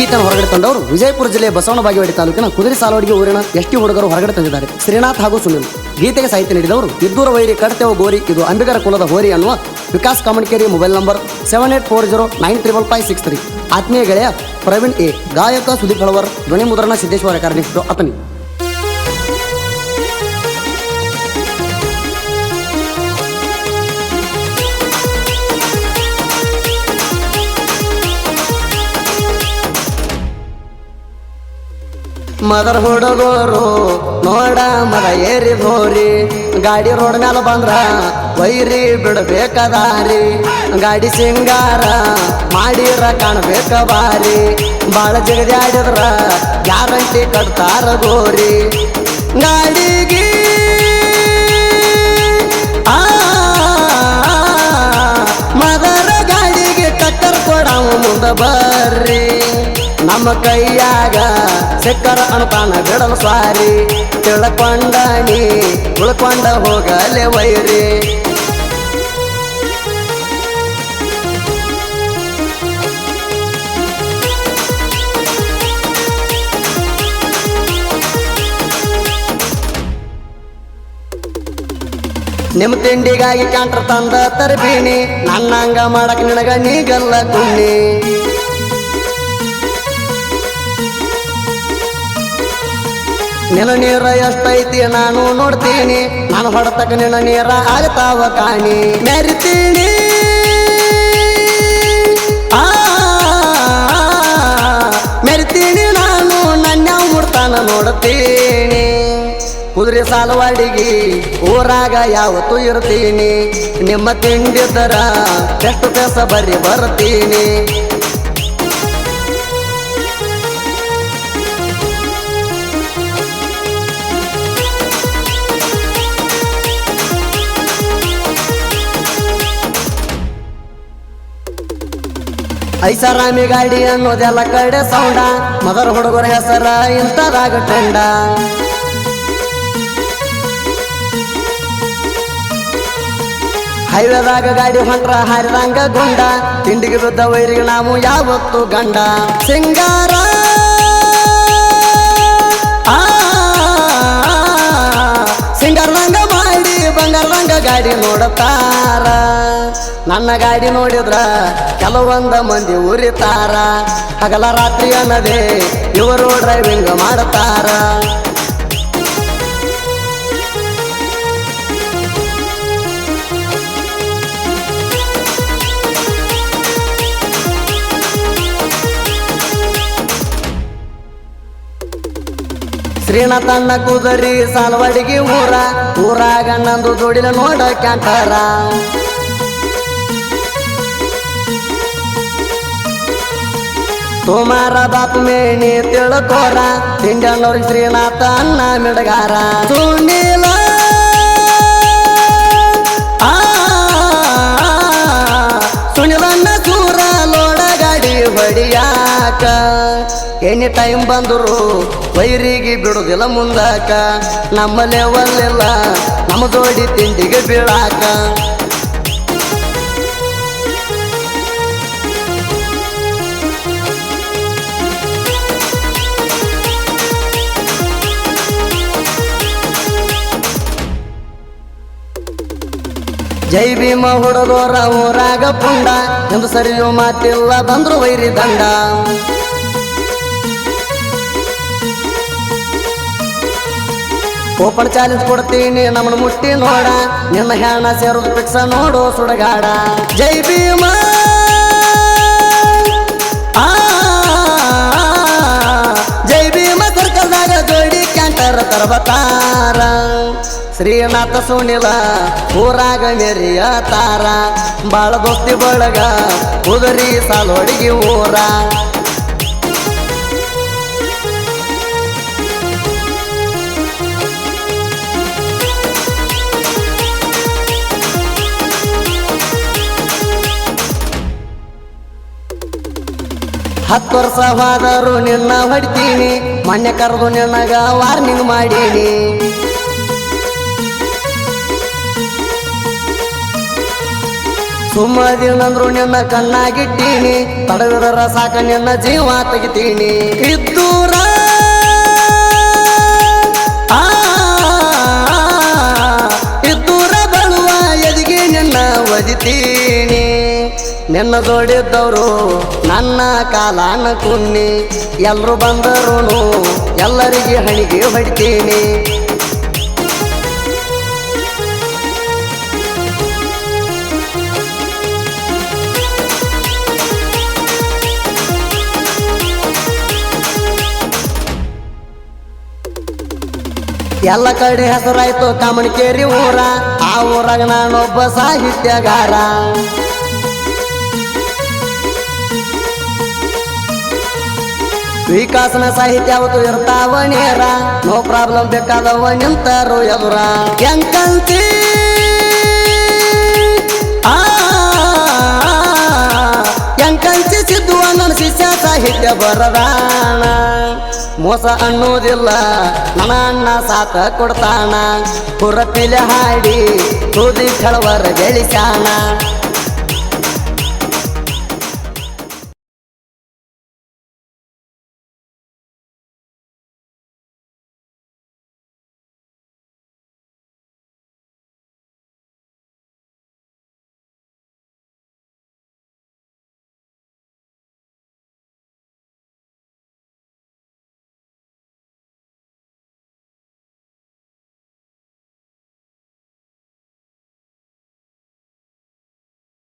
ಗೀತೆಯನ್ನು ಹೊರಗಡೆ ತಂದವರು ವಿಜಯಪುರ ಜಿಲ್ಲೆಯ ಬಸವನ ಬಾಗೇವಾಡಿ ತಾಲೂಕಿನ ಕುದುರೆ ಸಾಲವಡಿಗೆ ಊರಿನ ಎಷ್ಟಿ ಹುಡುಗರು ಹೊರಗಡೆ ತಂದಿದ್ದಾರೆ. ಶ್ರೀನಾಥ್ ಹಾಗೂ ಸುನಿಲ್ ಗೀತೆಗೆ ಸಾಹಿತ್ಯ ನೀಡಿದವರು ಇದ್ದೂರ ವೈರಿ, ಕಡ್ತೆವ ಗೋರಿ, ಇದು ಅಂಬಿಗರ ಕುಲದ ಹೋರಿ ಅನ್ನುವ Vikas Kamankeri mobile number seven eight four zero nine triple five six three. ಆತ್ಮೀಯ ಗೆಳೆಯ ಪ್ರವೀಣ್ ಎ, ಗಾಯಕ ಸುದೀಪ್ ಹಳವರ್ ಧ್ವನಿ ಮುದ್ರಣ ಸಿದ್ದೇಶ್ವರ ಕಾರ್ಯಕ್ರಮ ಅತನಿ. ಮದರ್ ಹುಡುಗರು ನೋಡ ಮದ ಏರಿ ಬೋರಿ ಗಾಡಿ ರೋಡ್ ಮ್ಯಾಲ ಬಂದ್ರ ವೈರಿ ಬಿಡಬೇಕದಾರಿ ಗಾಡಿ ಸಿಂಗಾರ ಮಾಡಿರ ಕಾಣಬೇಕ ಬಾರಿ. ಬಾಳ ಜಗದಿ ಆಡಿದ್ರ ಗ್ಯಾರಂಟಿ ಕಟ್ತಾರ ಗೋರಿ. ಗಾಡಿಗೆ ನಮ್ಮ ಕೈಯಾಗ ಸಿಕ್ಕರ ಅನುಪಾನ ಬಿಡಲು ಸ್ವಾರಿ ತಿಳ್ಕೊಂಡ ನೀ, ಉಳ್ಕೊಂಡ ಹೋಗಲೆ ವೈರಿ. ನಿಮ್ಮ ತಿಂಡಿಗಾಗಿ ಕಾಂಟ್ರ ತಂದ ತರ್ಬೀನಿ. ನನ್ನಂಗ ಮಾಡಕ್ ನಿನಗ ನೀಗಲ್ಲ ಕುನ್ನಿ ನಿನ್ನ ನೀರ ಎಷ್ಟೈತಿ ನಾನು ನೋಡ್ತೀನಿ ನಾನು ಹೊಡತಕ್ಕ ನಿನ್ನ ನೀರ ಆಗ್ತಾವ ಕಾಣಿ ಮೆರಿತೀನಿ ಮೆರಿತೀನಿ ನಾನು ನನ್ನ ಮುಡ್ತಾನ ನೋಡ್ತೀನಿ ಕುದುರೆ ಸಾಲವಾಡಿಗಿ ಊರಾಗ ಯಾವತ್ತು ಇರ್ತೀನಿ ನಿಮ್ಮ ತಿಂಡಿದ್ದರ ಎಷ್ಟು ಕೆಸ ಬರ್ರಿ ಬರ್ತೀನಿ ಐಷಾರಾಮಿ ಗಾಡಿ ಅನ್ನೋದೆಲ್ಲ ಕಡೆ ಸೌಂಡ ಮದರ ಹುಡುಗರ ಹೆಸರ ಇಂಥದಾಗ ಟ್ರೆಂಡ ಹೈವೇದಾಗ ಗಾಡಿ ಹೊಂಟ್ರ ಹಾರಿದಂಗ ಗುಂಡ ತಿಂಡಿಗೆ ಬಿದ್ದ ವೈರಿಗೆ ನಾವು ಯಾವತ್ತು ಗಂಡ ಸಿಂಗಾರ ಸಿಂಗಾರದಂಗ ಮಾಡಿ ಬಂಗಾರದಂಗ ಗಾಡಿ ನೋಡತಾರ ನನ್ನ ಗಾಡಿ ನೋಡಿದ್ರ ಕೆಲವೊಂದ ಮಂದಿ ಉರಿತಾರ. ಹಗಲ ರಾತ್ರಿ ಅನ್ನದೇ ಇವರು ಡ್ರೈವಿಂಗ್ ಮಾಡ್ತಾರ. ಶ್ರೀನಾಥಣ್ಣ ಕುದರಿ ಸಾಲ್ವಡಿಗೆ ಊರ. ಊರಾಗ ನಂದು ದುಡಿಲ ನೋಡ ಕ್ಯಾಂಟರ. ತುಮಾರ ಬಾಪ್ ಮೇಣಿ ತಿಳ್ಕೋರ ತಿಂಡಣ್ಣವ್ರಿಗೆ ಶ್ರೀನಾಥ ಅನ್ನ ಮಿಡಗಾರ ಸುನೀಲ ಆ, ಸುನಿಲಣ್ಣ ಸೂರ ಲೋಡ ಗಾಡಿ ಹೊಡಿಯಾಕ ಎನಿ ಟೈಮ್ ಬಂದರು ವೈರಿಗೆ ಬಿಡುದಿಲ್ಲ ಮುಂದಾಕ ನಮ್ಮ ಲೆವೆಲ್ ನಮ್ಮ ಜೋಡಿ ತಿಂಡಿಗೆ ಬೀಳಾಕ ಜೈ ಭೀಮ ಹುಡದು ರಾವು ರಾಗ ಪುಂಡ ಎಂದು ಸರಿಯೋ ಮಾತಿಲ್ಲ ಬಂದ್ರು ವೈರಿ ದಂಡ. ಓಪನ್ ಚಾಲೆಂಜ್ ಕೊಡ್ತೀನಿ, ನಮ್ಮನ್ನ ಮುಟ್ಟಿ ನೋಡ. ನಿನ್ನ ಹೆಣ ಸೇರೋದು ಪಿಕ್ಸ ನೋಡು ಸುಡಗಾಡ. ಜೈ ಭೀಮ ಶ್ರೀನಾಥ ಸುನಿಲ, ಊರಾಗ ಮೆರಿಯ ತಾರ, ಬಾಳ ದೋಸ್ತಿ ಬಳಗ, ಕುದುರಿ ಸಾಲೋಡಿಗೆ ಊರ. ಹತ್ತು ವರ್ಷ ಹೋದರು ನಿನ್ನ ಹೊಡಿತೀನಿ, ಮೊನ್ನೆ ಕರೆದು ನಿನ್ನಗ ವಾರ್ನಿಂಗ್ ಮಾಡೀನಿ. ಸುಮ್ಮದಿನಂದ್ರು ನಿನ್ನ ಕಣ್ಣಾಗಿಟ್ಟೀನಿ. ತಡವಿದರ ಸಾಕ ನಿನ್ನ ಜೀವ ತೆಗಿತೀನಿ. ಇದ್ದೂರ ಇದ್ದೂರ ಬಳುವ ಎದಿಗೆ ನಿನ್ನ ಒದಿತೀನಿ. ನಿನ್ನ ದೊಡ್ಡಿದ್ದವರು ನನ್ನ ಕಾಲಾನ ಕುನ್ನಿ. ಎಲ್ರು ಬಂದರು ಎಲ್ಲರಿಗೆ ಹಣಿಗೆ ಹೊಡಿತೀನಿ. ಎಲ್ಲ ಕಡೆ ಹೆಸರಾಯ್ತು ಕಾಮಣಕೇರಿ ಊರ ಆ ಊರಾಗ ನಾನೊಬ್ಬ ಸಾಹಿತ್ಯಗಾರ ವಿಕಾಸನ ಸಾಹಿತ್ಯ ಅವತ್ತು ಇರ್ತಾವ ನೇರ ನೋ ಪ್ರಾಬ್ಲಮ್ ಬೇಕಾದವ ನಿಂತಾರು ಎದುರ ಎಂಕಂತಿ ಆ ಎಂಕಂಚಿ ಸಿದ್ದುವ ನನ್ನ ಶಿಷ್ಯ ಸಾಹಿತ್ಯ ಬರದಾನ ಮೋಸ ಅನ್ನೋದಿಲ್ಲ. ನನ್ನ ಅಣ್ಣ ಸಾಕ ಕೊಡ್ತಾನ. ಹುರಪಿಲೆ ಹಾಡಿ ತುದಿ ಕಳವರ ಗಳಿಸ್ಯಾನ.